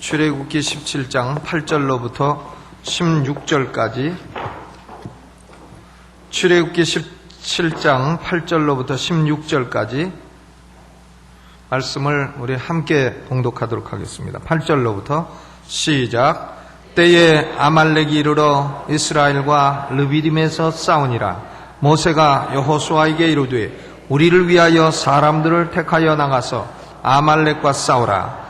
출애굽기 17장 8절로부터 16절까지 출애굽기 17장 8절로부터 16절까지 말씀을 우리 함께 봉독하도록 하겠습니다. 8절로부터 시작. 때에 아말렉이 이르러 이스라엘과 르비딤에서 싸우니라. 모세가 여호수아에게 이르되 우리를 위하여 사람들을 택하여 나가서 아말렉과 싸우라.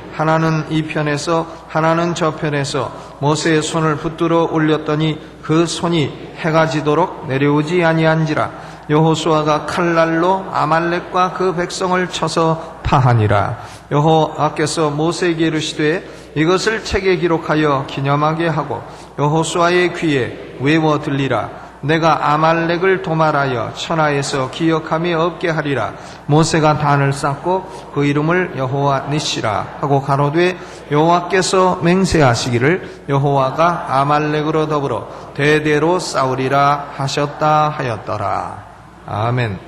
하나는 이 편에서 하나는 저 편에서 모세의 손을 붙들어 올렸더니 그 손이 해가 지도록 내려오지 아니한지라 여호수아가 칼날로 아말렉과 그 백성을 쳐서 파하니라. 여호와께서 모세에게 이르시되 이것을 책에 기록하여 기념하게 하고 여호수아의 귀에 외워 들리라 내가 아말렉을 도말하여 천하에서 기억함이 없게 하리라. 모세가 단을 쌓고 그 이름을 여호와 니시라 하고 가로되 여호와께서 맹세하시기를 여호와가 아말렉으로 더불어 대대로 싸우리라 하셨다 하였더라. 아멘.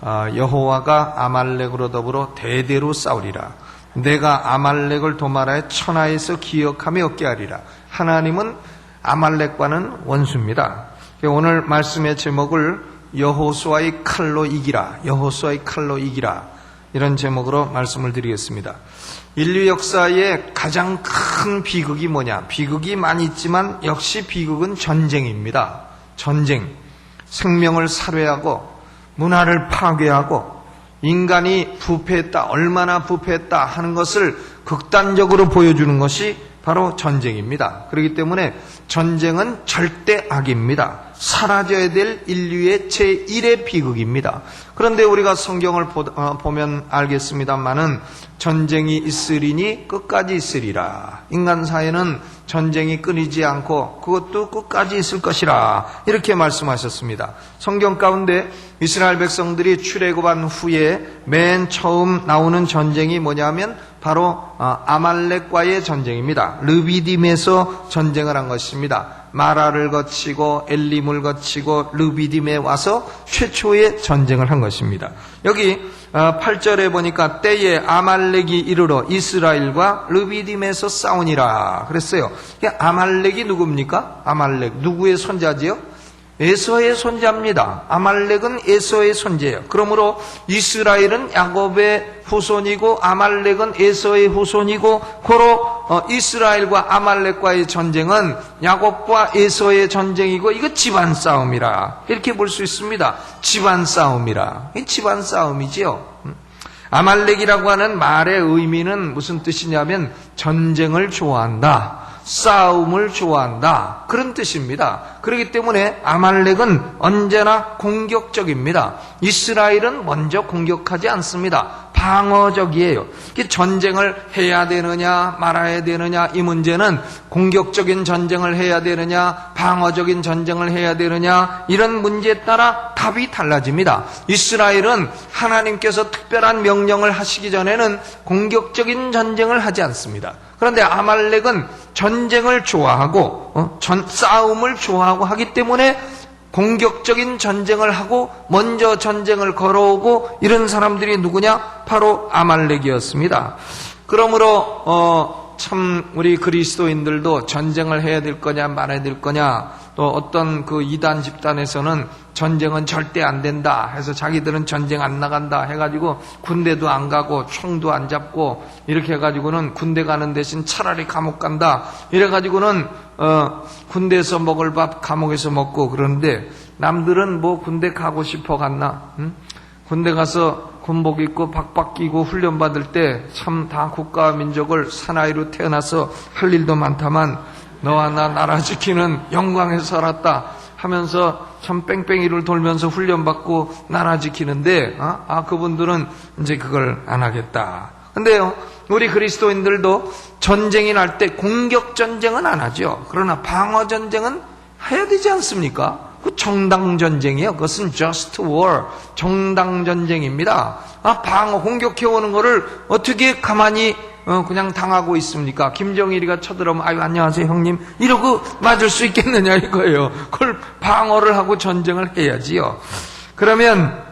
아, 여호와가 아말렉으로 더불어 대대로 싸우리라. 내가 아말렉을 도말하여 천하에서 기억함이 없게 하리라. 하나님은 아말렉과는 원수입니다. 오늘 말씀의 제목을 여호수아의 칼로 이기라, 여호수아의 칼로 이기라 이런 제목으로 말씀을 드리겠습니다. 인류 역사의 가장 큰 비극이 뭐냐? 비극이 많이 있지만 역시 비극은 전쟁입니다. 전쟁. 생명을 살해하고 문화를 파괴하고 인간이 부패했다, 얼마나 부패했다 하는 것을 극단적으로 보여주는 것이 바로 전쟁입니다. 그렇기 때문에 전쟁은 절대 악입니다. 사라져야 될 인류의 제1의 비극입니다. 그런데 우리가 성경을 어, 보면 알겠습니다만은 전쟁이 있으리니 끝까지 있으리라. 인간 사회는 전쟁이 끊이지 않고 그것도 끝까지 있을 것이라. 이렇게 말씀하셨습니다. 성경 가운데 이스라엘 백성들이 출애굽한 후에 맨 처음 나오는 전쟁이 뭐냐면 바로 어, 아말렉과의 전쟁입니다. 르비딤에서 전쟁을 한 것입니다. 마라를 거치고 엘림을 거치고 르비딤에 와서 최초의 전쟁을 한 것입니다. 여기 8절에 어, 보니까 때에 아말렉이 이르러 이스라엘과 르비딤에서 싸우니라 그랬어요. 아말렉이 누굽니까? 아말렉 누구의 손자지요? 에서의 손자입니다. 아말렉은 에서의 손자예요. 그러므로 이스라엘은 야곱의 후손이고 아말렉은 에서의 후손이고 고로 어, 이스라엘과 아말렉과의 전쟁은 야곱과 에서의 전쟁이고 이거 집안 싸움이라 이렇게 볼 수 있습니다. 집안 싸움이라 이 집안 싸움이지요. 음. 아말렉이라고 하는 말의 의미는 무슨 뜻이냐면 전쟁을 좋아한다. 싸움을 좋아한다. 그런 뜻입니다. 그렇기 때문에 아말렉은 언제나 공격적입니다. 이스라엘은 먼저 공격하지 않습니다. 방어적이에요. 전쟁을 해야 되느냐 말아야 되느냐 이 문제는 공격적인 전쟁을 해야 되느냐 방어적인 전쟁을 해야 되느냐 이런 문제에 따라 답이 달라집니다. 이스라엘은 하나님께서 특별한 명령을 하시기 전에는 공격적인 전쟁을 하지 않습니다. 그런데 아말렉은 전쟁을 좋아하고 어? 전, 싸움을 좋아하고 하기 때문에 공격적인 전쟁을 하고 먼저 전쟁을 걸어오고 이런 사람들이 누구냐? 바로 아말렉이었습니다. 그러므로 어, 참 우리 그리스도인들도 전쟁을 해야 될 거냐 말아야 될 거냐 또 어떤 그 이단 집단에서는 전쟁은 절대 안 된다 해서 자기들은 전쟁 안 나간다 해가지고 군대도 안 가고 총도 안 잡고 이렇게 해가지고는 군대 가는 대신 차라리 감옥 간다 이래가지고는 어, 군대에서 먹을 밥 감옥에서 먹고 그러는데 남들은 뭐 군대 가고 싶어 갔나 응? 군대 가서 군복 입고 박박 끼고 훈련 받을 때 참 다 국가와 민족을 사나이로 태어나서 할 일도 많다만 너와 나 나라 지키는 영광에 살았다 하면서 참 뺑뺑이를 돌면서 훈련 받고 나라 지키는데 어? 아 그분들은 이제 그걸 안 하겠다. 근데요 우리 그리스도인들도 전쟁이 날 때 공격 전쟁은 안 하죠. 그러나 방어 전쟁은 해야 되지 않습니까? 그 정당 전쟁이요. 그것은 just war. 정당 전쟁입니다. 아, 방어, 공격해 오는 거를 어떻게 가만히 어, 그냥 당하고 있습니까? 김정일이가 쳐들어오면, 아유, 안녕하세요, 형님. 이러고 맞을 수 있겠느냐, 이거예요. 그걸 방어를 하고 전쟁을 해야지요. 그러면,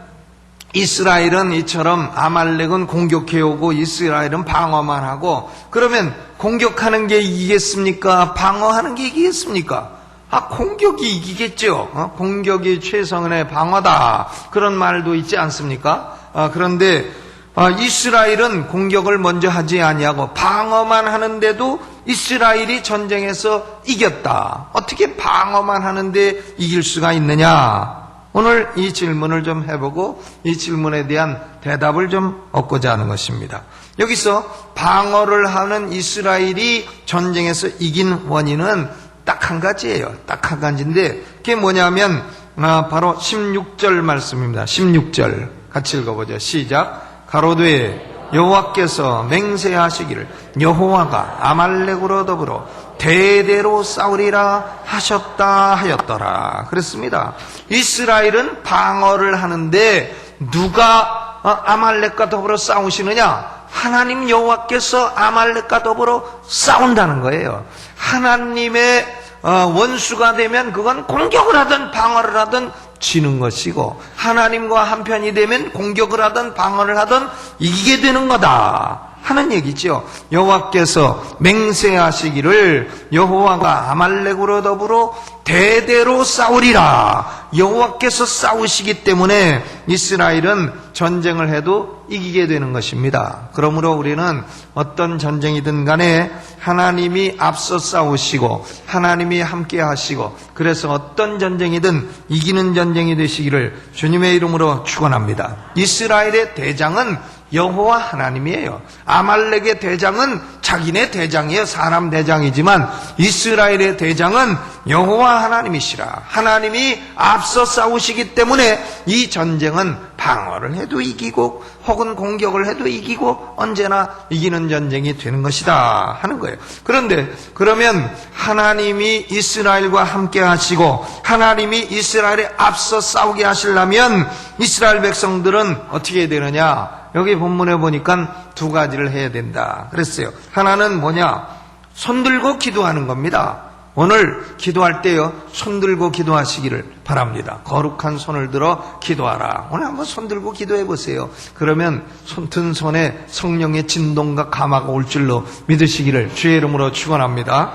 이스라엘은 이처럼 아말렉은 공격해오고 이스라엘은 방어만 하고 그러면 공격하는 게 이기겠습니까? 방어하는 게 이기겠습니까? 아 공격이 이기겠죠. 어? 공격이 최성은의 방어다 그런 말도 있지 않습니까? 아, 그런데 아, 이스라엘은 공격을 먼저 하지 아니하고 방어만 하는데도 이스라엘이 전쟁에서 이겼다. 어떻게 방어만 하는데 이길 수가 있느냐? 오늘 이 질문을 좀 해보고 이 질문에 대한 대답을 좀 얻고자 하는 것입니다. 여기서 방어를 하는 이스라엘이 전쟁에서 이긴 원인은 딱 한 가지예요. 딱 한 가지인데 그게 뭐냐면 아, 바로 16절 말씀입니다. 16절 같이 읽어보죠. 시작. 가로되 여호와께서 맹세하시기를 여호와가 아말렉으로 더불어 대대로 싸우리라 하셨다 하였더라. 그랬습니다. 이스라엘은 방어를 하는데 누가 어, 아말렉과 더불어 싸우시느냐? 하나님 여호와께서 아말렉과 더불어 싸운다는 거예요. 하나님의 어, 원수가 되면 그건 공격을 하든 방어를 하든 지는 것이고 하나님과 한편이 되면 공격을 하든 방어를 하든 이기게 되는 거다. 하는 얘기죠. 여호와께서 맹세하시기를 여호와가 아말렉으로 더불어 대대로 싸우리라. 여호와께서 싸우시기 때문에 이스라엘은 전쟁을 해도 이기게 되는 것입니다. 그러므로 우리는 어떤 전쟁이든 간에 하나님이 앞서 싸우시고 하나님이 함께 하시고 그래서 어떤 전쟁이든 이기는 전쟁이 되시기를 주님의 이름으로 축원합니다. 이스라엘의 대장은 여호와 하나님이에요. 아말렉의 대장은 자기네 대장이에요. 사람 대장이지만 이스라엘의 대장은 여호와 하나님이시라. 하나님이 앞서 싸우시기 때문에 이 전쟁은 방어를 해도 이기고 혹은 공격을 해도 이기고 언제나 이기는 전쟁이 되는 것이다 하는 거예요. 그런데 그러면 하나님이 이스라엘과 함께 하시고 하나님이 이스라엘에 앞서 싸우게 하시려면 이스라엘 백성들은 어떻게 되느냐? 여기 본문에 보니까 두 가지를 해야 된다. 그랬어요. 하나는 뭐냐? 손 들고 기도하는 겁니다. 오늘 기도할 때요, 손 들고 기도하시기를 바랍니다. 거룩한 손을 들어 기도하라. 오늘 한번 손 들고 기도해 보세요. 그러면 손 든 손에 성령의 진동과 감화가 올 줄로 믿으시기를 주의 이름으로 축원합니다.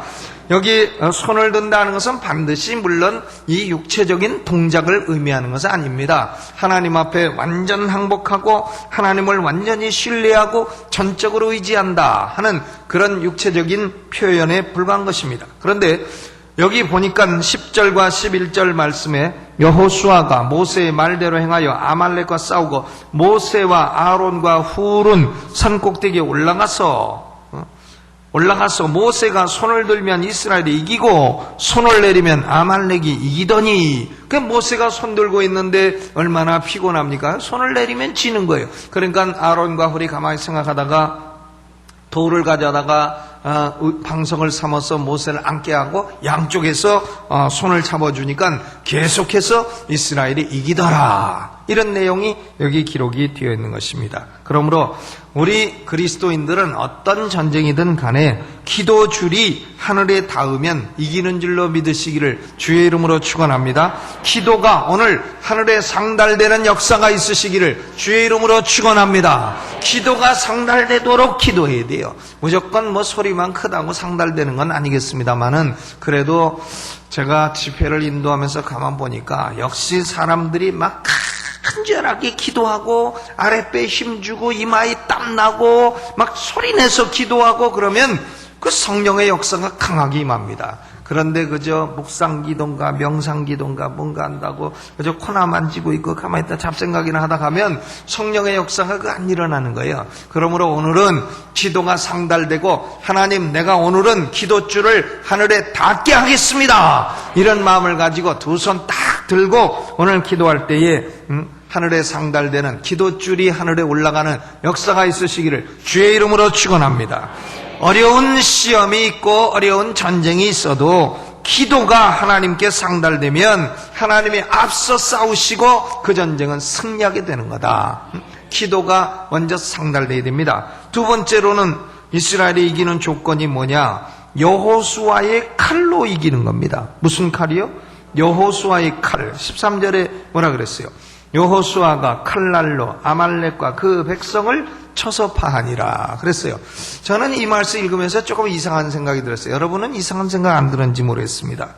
여기 손을 든다는 것은 반드시 물론 이 육체적인 동작을 의미하는 것은 아닙니다. 하나님 앞에 완전 항복하고 하나님을 완전히 신뢰하고 전적으로 의지한다 하는 그런 육체적인 표현에 불과한 것입니다. 그런데 여기 보니까 10절과 11절 말씀에 여호수아가 모세의 말대로 행하여 아말렉과 싸우고 모세와 아론과 훌은 산 꼭대기에 올라가서 올라가서 모세가 손을 들면 이스라엘이 이기고 손을 내리면 아말렉이 이기더니 그 모세가 손 들고 있는데 얼마나 피곤합니까? 손을 내리면 지는 거예요. 그러니까 아론과 훌이 가만히 생각하다가 돌을 가져다가 어, 방석을 삼아서 모세를 앉게 하고 양쪽에서 어, 손을 잡아주니까 계속해서 이스라엘이 이기더라. 이런 내용이 여기 기록이 되어 있는 것입니다. 그러므로 우리 그리스도인들은 어떤 전쟁이든 간에 기도 줄이 하늘에 닿으면 이기는 줄로 믿으시기를 주의 이름으로 축원합니다. 기도가 오늘 하늘에 상달되는 역사가 있으시기를 주의 이름으로 축원합니다. 기도가 상달되도록 기도해야 돼요. 무조건 뭐 소리만 크다고 상달되는 건 아니겠습니다만은 그래도 제가 집회를 인도하면서 가만 보니까 역시 사람들이 막 간절하게 기도하고 아랫배에 힘주고 이마에 땀나고 막 소리내서 기도하고 그러면 그 성령의 역사가 강하게 임합니다. 그런데 그저 묵상기도인가 명상기도인가 뭔가 한다고 그저 코나 만지고 있고 가만히 있다 잡생각이나 하다 가면 성령의 역사가 그 안 일어나는 거예요. 그러므로 오늘은 기도가 상달되고 하나님 내가 오늘은 기도줄을 하늘에 닿게 하겠습니다. 이런 마음을 가지고 두 손 딱 들고 오늘 기도할 때에 음, 하늘에 상달되는 기도줄이 하늘에 올라가는 역사가 있으시기를 주의 이름으로 축원합니다. 어려운 시험이 있고 어려운 전쟁이 있어도 기도가 하나님께 상달되면 하나님이 앞서 싸우시고 그 전쟁은 승리하게 되는 거다. 기도가 먼저 상달돼야 됩니다. 두 번째로는 이스라엘이 이기는 조건이 뭐냐? 여호수아의 칼로 이기는 겁니다. 무슨 칼이요? 여호수아의 칼. 13절에 뭐라 그랬어요? 여호수아가 칼날로 아말렉과 그 백성을 쳐서 파하니라 그랬어요. 저는 이 말씀 읽으면서 조금 이상한 생각이 들었어요. 여러분은 이상한 생각 안 들었는지 모르겠습니다.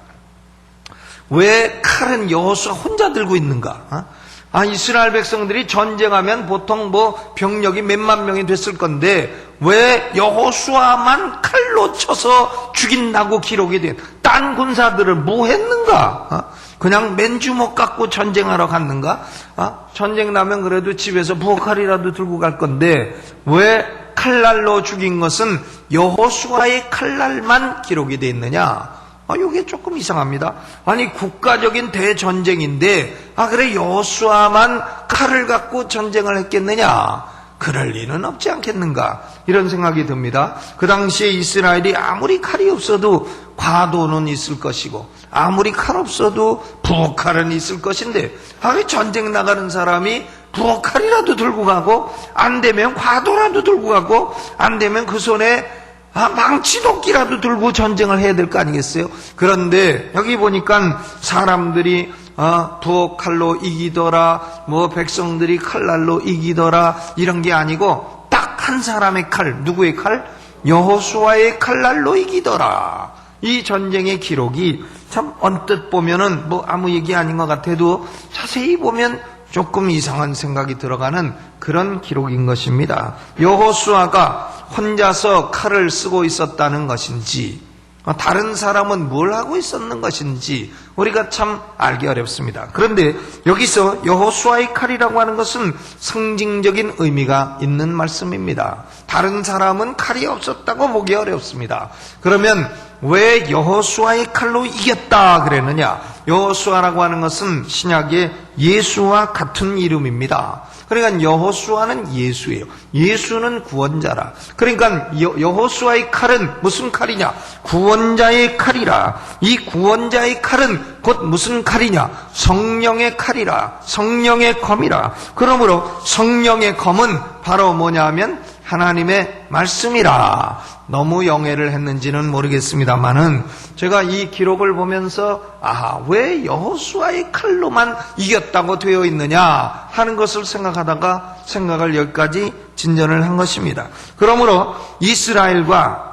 왜 칼은 여호수아 혼자 들고 있는가? 어? 아, 이스라엘 백성들이 전쟁하면 보통 뭐 병력이 몇만 명이 됐을 건데 왜 여호수아만 칼로 쳐서 죽인다고 기록이 된 딴 군사들은 뭐 했는가? 어? 그냥 맨주먹 갖고 전쟁하러 갔는가? 어? 전쟁 나면 그래도 집에서 부엌칼이라도 들고 갈 건데 왜 칼날로 죽인 것은 여호수아의 칼날만 기록이 돼 있느냐? 아, 이게 조금 이상합니다. 아니, 국가적인 대전쟁인데, 아, 그래, 여수아만 칼을 갖고 전쟁을 했겠느냐? 그럴 리는 없지 않겠는가? 이런 생각이 듭니다. 그 당시에 이스라엘이 아무리 칼이 없어도 과도는 있을 것이고, 아무리 칼 없어도 부엌칼은 있을 것인데, 아, 왜 전쟁 나가는 사람이 부엌칼이라도 들고 가고, 안 되면 과도라도 들고 가고, 안 되면 그 손에 아, 망치도끼라도 들고 전쟁을 해야 될 거 아니겠어요? 그런데 여기 보니까 사람들이 어, 부엌 칼로 이기더라, 뭐 백성들이 칼날로 이기더라 이런 게 아니고 딱 한 사람의 칼, 누구의 칼? 여호수아의 칼날로 이기더라. 이 전쟁의 기록이 참 언뜻 보면은 뭐 아무 얘기 아닌 것 같아도 자세히 보면 조금 이상한 생각이 들어가는 그런 기록인 것입니다. 여호수아가 혼자서 칼을 쓰고 있었다는 것인지 다른 사람은 뭘 하고 있었는 것인지 우리가 참 알기 어렵습니다. 그런데 여기서 여호수아의 칼이라고 하는 것은 상징적인 의미가 있는 말씀입니다. 다른 사람은 칼이 없었다고 보기 어렵습니다. 그러면 왜 여호수아의 칼로 이겼다 그랬느냐? 여호수아라고 하는 것은 신약의 예수와 같은 이름입니다. 그러니까 여호수아는 예수예요. 예수는 구원자라. 그러니까 여 호수아의 칼은 무슨 칼이냐? 구원자의 칼이라. 이 구원자의 칼은 곧 무슨 칼이냐? 성령의 칼이라. 성령의 검이라. 그러므로 성령의 검은 바로 뭐냐면 하나님의 말씀이라. 너무 영해를 했는지는 모르겠습니다만은 제가 이 기록을 보면서 아, 왜 여호수아의 칼로만 이겼다고 되어 있느냐 하는 것을 생각하다가 생각을 여기까지 진전을 한 것입니다. 그러므로 이스라엘과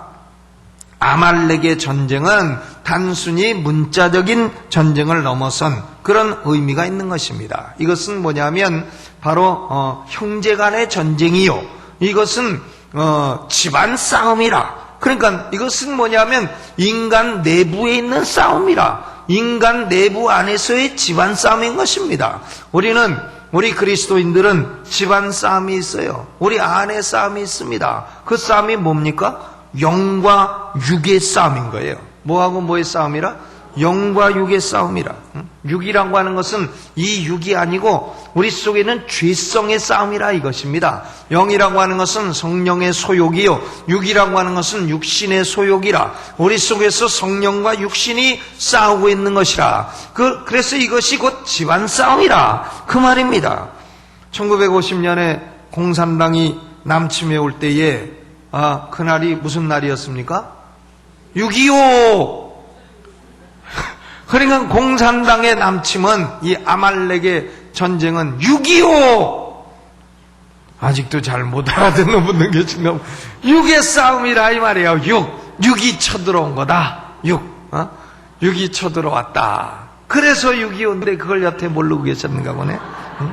아말렉의 전쟁은 단순히 문자적인 전쟁을 넘어선 그런 의미가 있는 것입니다. 이것은 뭐냐면 바로 어, 형제 간의 전쟁이요. 이것은 어, 집안 싸움이라. 그러니까 이것은 뭐냐면 인간 내부에 있는 싸움이라. 인간 내부 안에서의 집안 싸움인 것입니다. 우리는 우리 그리스도인들은 집안 싸움이 있어요. 우리 안에 싸움이 있습니다. 그 싸움이 뭡니까? 영과 육의 싸움인 거예요. 뭐하고 뭐의 싸움이라? 영과 육의 싸움이라. 육이라고 하는 것은 이 육이 아니고 우리 속에는 죄성의 싸움이라 이것입니다. 영이라고 하는 것은 성령의 소욕이요. 육이라고 하는 것은 육신의 소욕이라. 우리 속에서 성령과 육신이 싸우고 있는 것이라. 그, 그래서 이것이 곧 집안 싸움이라. 그 말입니다. 1950년에 공산당이 남침해 올 때에 아, 그날이 무슨 날이었습니까? 6.25! 그러니까 공산당의 남침은 이 아말렉의 전쟁은 6.25! 아직도 잘 못 알아듣는 분들 계신가 6의 싸움이라 이 말이에요. 6. 6이 쳐들어온 거다. 6. 어? 6이 쳐들어왔다. 그래서 6.25인데 그걸 여태 모르고 계셨는가 보네. 응?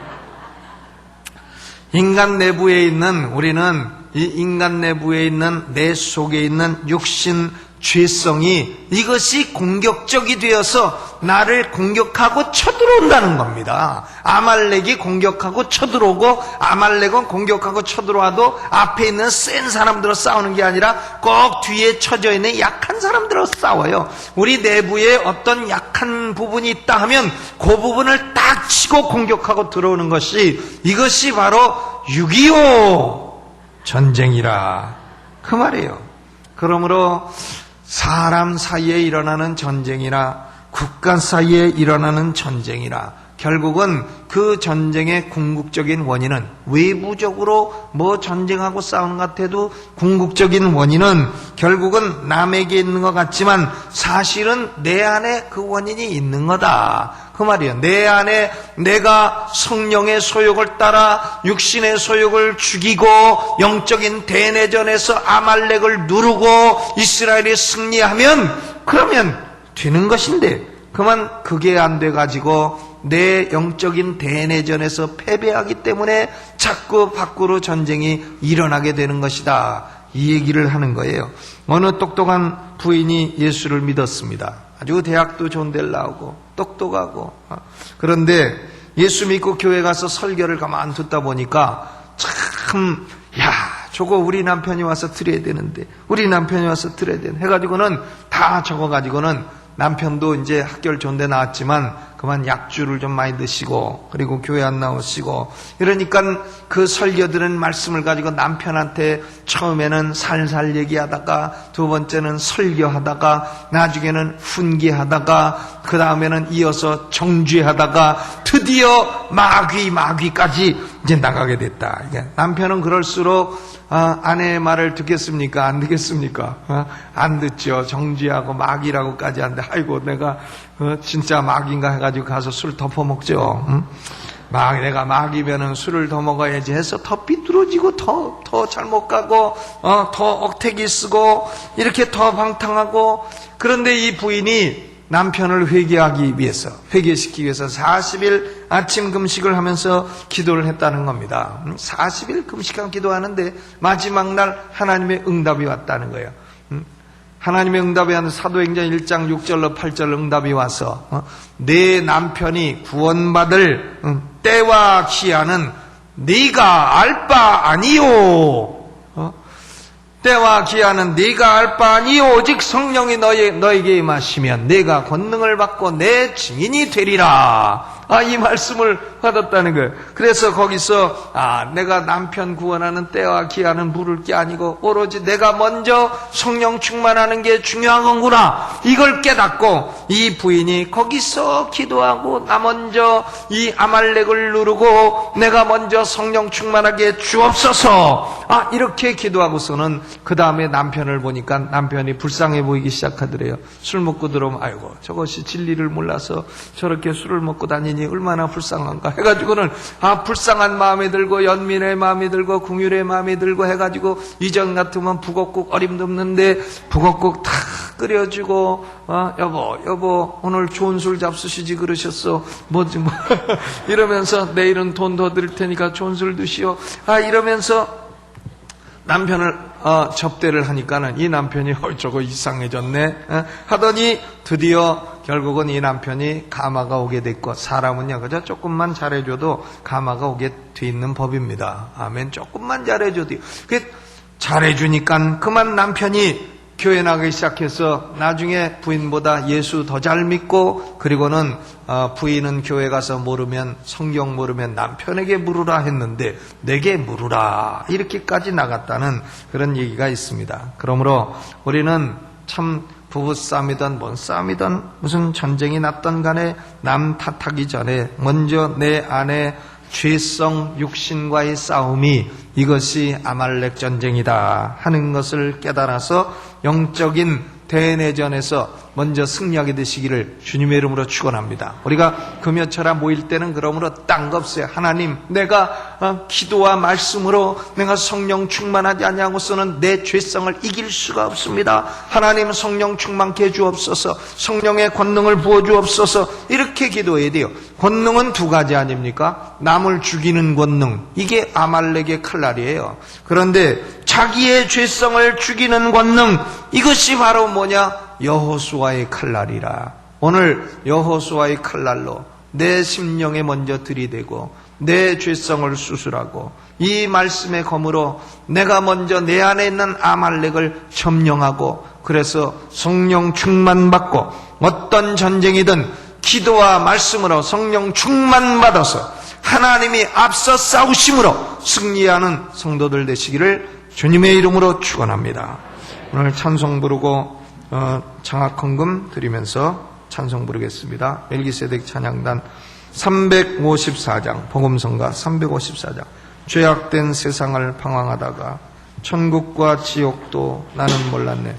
인간 내부에 있는 우리는 이 인간 내부에 있는 내 속에 있는 육신 죄성이 이것이 공격적이 되어서 나를 공격하고 쳐들어온다는 겁니다. 아말렉이 공격하고 쳐들어오고 아말렉은 공격하고 쳐들어와도 앞에 있는 센 사람들로 싸우는 게 아니라 꼭 뒤에 처져 있는 약한 사람들로 싸워요. 우리 내부에 어떤 약한 부분이 있다 하면 그 부분을 딱 치고 공격하고 들어오는 것이 이것이 바로 6.25 전쟁이라 그 말이에요. 그러므로 사람 사이에 일어나는 전쟁이나 국가 사이에 일어나는 전쟁이나 결국은 그 전쟁의 궁극적인 원인은 외부적으로 뭐 전쟁하고 싸우는 것 같아도 궁극적인 원인은 결국은 남에게 있는 것 같지만 사실은 내 안에 그 원인이 있는 거다. 그 말이에요. 내 안에 내가 성령의 소욕을 따라 육신의 소욕을 죽이고 영적인 대내전에서 아말렉을 누르고 이스라엘이 승리하면 그러면 되는 것인데 그만 그게 안 돼 가지고 내 영적인 대내전에서 패배하기 때문에 자꾸 밖으로 전쟁이 일어나게 되는 것이다. 이 얘기를 하는 거예요. 어느 똑똑한 부인이 예수를 믿었습니다. 아주 대학도 데를 나오고 똑똑하고 어. 그런데 예수 믿고 교회 가서 설교를 가만 듣다 보니까 참 야, 저거 우리 남편이 와서 들어야 되는데, 우리 남편이 와서 들어야 되는. 해가지고는 다 적어 가지고는 남편도 이제 학교를 좋은데 나왔지만 그만 약주를 좀 많이 드시고 그리고 교회 안 나오시고 이러니까 그 설교 들은 말씀을 가지고 남편한테 처음에는 살살 얘기하다가 두 번째는 설교하다가 나중에는 훈계하다가 그 다음에는 이어서 정죄하다가 드디어 마귀 마귀까지 이제 나가게 됐다. 남편은 그럴수록 아, 아내의 말을 듣겠습니까? 안 듣겠습니까? 어? 안 듣죠. 정지하고 마귀라고까지 하는데, 아이고, 내가 어, 진짜 마귀인가 해가지고 가서 술 덮어 먹죠. 응? 막 내가 마귀면은 술을 더 먹어야지 해서 더 삐뚤어지고 더, 더 잘못 가고, 어, 더 억택이 쓰고, 이렇게 더 방탕하고, 그런데 이 부인이 남편을 회개하기 위해서, 회개시키기 위해서 40일 아침 금식을 하면서 기도를 했다는 겁니다. 40일 금식한 기도하는데 마지막 날 하나님의 응답이 왔다는 거예요. 음? 하나님의 응답이 하는 사도행전 1장 6절로 8절 응답이 와서 어? 내 남편이 구원받을 음, 때와 기한은 네가 알 바 아니요. 어? 때와 기한은 네가 알 바 아니요 오직 성령이 너희, 너에게 임하시면 네가 권능을 받고 내 증인이 되리라. 아, 이 말씀을 받았다는 거예요. 그래서 거기서, 아, 내가 남편 구원하는 때와 기한은 물을 게 아니고, 오로지 내가 먼저 성령 충만하는 게 중요한 건구나. 이걸 깨닫고, 이 부인이 거기서 기도하고, 나 먼저 이 아말렉을 누르고, 내가 먼저 성령 충만하게 주옵소서. 아, 이렇게 기도하고서는, 그 다음에 남편을 보니까 남편이 불쌍해 보이기 시작하더래요. 술 먹고 들어오면, 아이고, 저것이 진리를 몰라서 저렇게 술을 먹고 다니니 얼마나 불쌍한가 해가지고는 아 불쌍한 마음이 들고 연민의 마음이 들고 궁율의 마음이 들고 해가지고 이전 같으면 북엇국 어림도 없는데 북엇국 다 끓여주고 어, 여보 여보 오늘 좋은 술 잡수시지 그러셨어. 뭐지 뭐 이러면서 내일은 돈 더 드릴 테니까 좋은 술 드시오. 아 이러면서 남편을 어, 접대를 하니까는 이 남편이 어, 저거 이상해졌네. 어? 하더니 드디어 결국은 이 남편이 가마가 오게 됐고 사람은요 그저 조금만 잘해줘도 가마가 오게 돼 있는 법입니다. 아멘. 조금만 잘해줘도. 그 잘해주니까 그만 남편이 교회 나가기 시작해서 나중에 부인보다 예수 더 잘 믿고 그리고는 어, 부인은 교회 가서 모르면 성경 모르면 남편에게 물으라 했는데 내게 물으라 이렇게까지 나갔다는 그런 얘기가 있습니다. 그러므로 우리는 참 부부 싸움이든 뭔 싸움이든 무슨 전쟁이 났던 간에 남 탓하기 전에 먼저 내 안에 죄성 육신과의 싸움이 이것이 아말렉 전쟁이다 하는 것을 깨달아서 영적인 대내전에서 먼저 승리하게 되시기를 주님의 이름으로 축원합니다. 우리가 금요철아 모일 때는 그러므로 딴 거 없어요. 하나님, 내가 어, 기도와 말씀으로 내가 성령 충만하지 아니하고서는 내 죄성을 이길 수가 없습니다. 하나님 성령 충만케 해 주옵소서. 성령의 권능을 부어 주옵소서. 이렇게 기도해야 돼요. 권능은 두 가지 아닙니까? 남을 죽이는 권능. 이게 아말렉의 칼날이에요. 그런데 자기의 죄성을 죽이는 권능. 이것이 바로 뭐냐? 여호수아의 칼날이라. 오늘 여호수아의 칼날로 내 심령에 먼저 들이대고 내 죄성을 수술하고 이 말씀의 검으로 내가 먼저 내 안에 있는 아말렉을 점령하고 그래서 성령 충만 받고 어떤 전쟁이든 기도와 말씀으로 성령 충만 받아서 하나님이 앞서 싸우심으로 승리하는 성도들 되시기를 주님의 이름으로 축원합니다. 오늘 찬송 부르고 어, 장학헌금 드리면서 찬송 부르겠습니다. 멜기세덱 찬양단 354장 복음성가 354장 죄악된 세상을 방황하다가 천국과 지옥도 나는 몰랐네.